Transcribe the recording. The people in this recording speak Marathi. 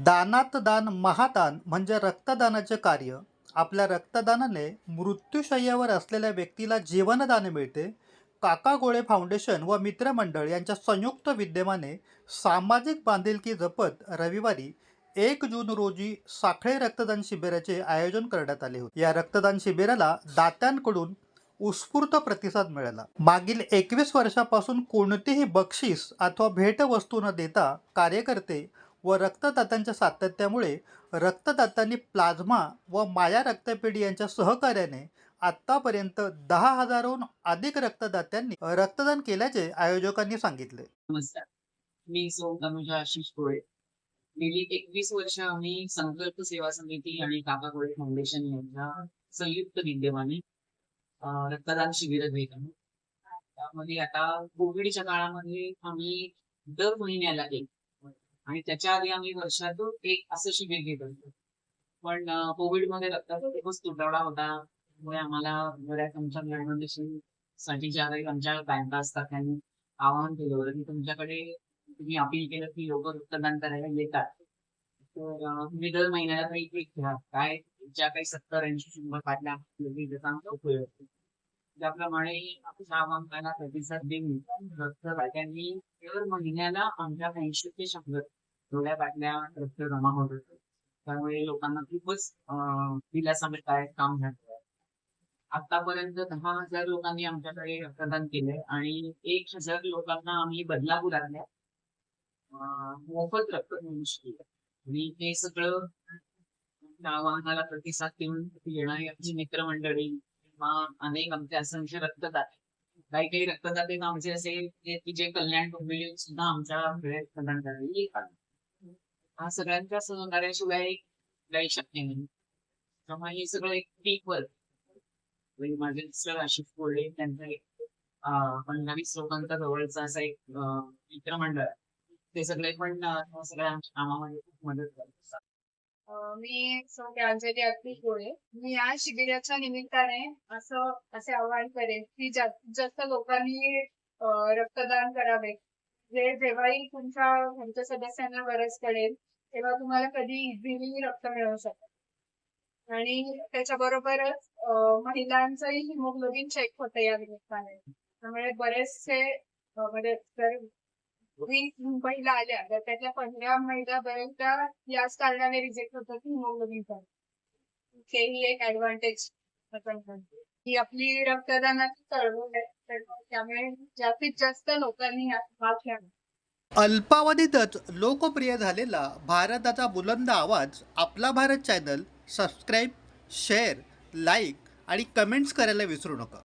दानात दान महादान म्हणजे रक्तदानाचे कार्य. आपल्या रक्तदानाने मृत्यूशय्यावर असलेल्या व्यक्तीला जीवनदान मिळते. काका गोळे फाउंडेशन व मित्रमंडळ यांच्या संयुक्त विद्यमाने सामाजिक बांधिलकी जपत रविवारी एक जून रोजी साखळे रक्तदान शिबिराचे आयोजन करण्यात आले होते. या रक्तदान शिबिराला दात्यांकडून उत्स्फूर्त प्रतिसाद मिळाला. मागील एकवीस वर्षापासून कोणतीही बक्षीस अथवा भेटवस्तू न देता कार्यकर्ते व रक्तदात्यांच्या सातत्यामुळे रक्तदात्यांनी प्लाझ्मा व माया रक्तपेढी यांच्या सहकार्याने आतापर्यंत दहा हजारहून अधिक रक्तदात्यांनी रक्तदान केल्याचे आयोजकांनी सांगितले. नमस्कार. मी सौ तनुजा आशिष गोळे गेली एकवीस वर्ष आम्ही संकल्प सेवा समिती आणि काका गोळे फाउंडेशन यांच्या संयुक्त विद्यमाने रक्तदान शिबिर घेत आहोत. त्यामध्ये आता कोविडच्या काळामध्ये आम्ही दर महिन्याला एक आणि त्याच्या आधी आम्ही वर्षातून एक असं शिबिर घेत असतो पण कोविडमध्ये रक्ताचा खूपच तुटवडा होता. त्यामुळे आम्हाला बऱ्याच आमच्या फाउंडेशनसाठी ज्या काही आमच्या बँका असतात त्यांनी आवाहन केलं होतं की तुमच्याकडे तुम्ही अपील केलं की लोक रक्तदान करायला येतात. तर तुम्ही दर महिन्याला काही एक घ्या. काय ज्या काही सत्तर ऐंशी शंभर पाटल्या त्याचा उपयोग त्याप्रमाणे आमच्या प्रतिसाद देऊन रक्तदात्यांनी दर महिन्याला आमच्या ऐंशी ते शंभर थोड्या बाटल्या रक्त जमा होत होते. त्यामुळे लोकांना खूपच दिलासा मिळत काम झालं आतापर्यंत दहा हजार लोकांनी आमच्याकडे रक्तदान केलंय आणि एक हजार लोकांना आम्ही बदलापुरातल्या मोफत मोफत मिळू केलं आणि हे सगळं त्या आव्हानाला प्रतिसाद देऊन येणारी आमची मित्रमंडळी किंवा अनेक आमचे असंख्य रक्तदाते. काही काही रक्तदाते आमचे असे की जे कल्याण डोंबिवली सुद्धा आमच्या रक्तदान करायला हा सगळ्यांच्या सहकार्याशिवाय काही शक्य नाही. त्यामुळे हे सगळं एक पीक वर्क म्हणजे माझे मिस्टर आशिष कोल्हे त्यांचा एक पंधरावीस लोकांचा जवळचा असा एक मित्रमंडळ आहे. ते सगळे पण सगळ्या आमच्या कामामध्ये खूप मदत करतात. मी अंजली अगदी गोळे मी या शिबिराच्या निमित्ताने असं असे आवाहन करेन की जास्तीत जास्त लोकांनी रक्तदान करावे जे जेव्हाही तुमच्या घरच्या सदस्यांना गरज पडेल तेव्हा तुम्हाला कधी इझिली रक्त मिळू शकत. आणि त्याच्याबरोबरच अं, महिलांचंही हिमोग्लोबिन चेक होतं या निमित्ताने. त्यामुळे बरेचसे म्हणजे जर वीस मुंबईला आल्या तर त्याच्या पंधरा महिला बऱ्याचदा याच कारणाने रिजेक्ट होतात की हिमोग्लोबिन ही एक ऍडव्हान्टेज ही आपली रक्तदानाची चळवळ आहे. त्यामुळे जास्तीत जास्त लोकांनी भाग घ्यावा. अल्पावधीतच लोकप्रिय झालेला भारताचा बुलंद आवाज आपला Bharat channel subscribe share like आणि कमेंट्स करायला विसरू नका.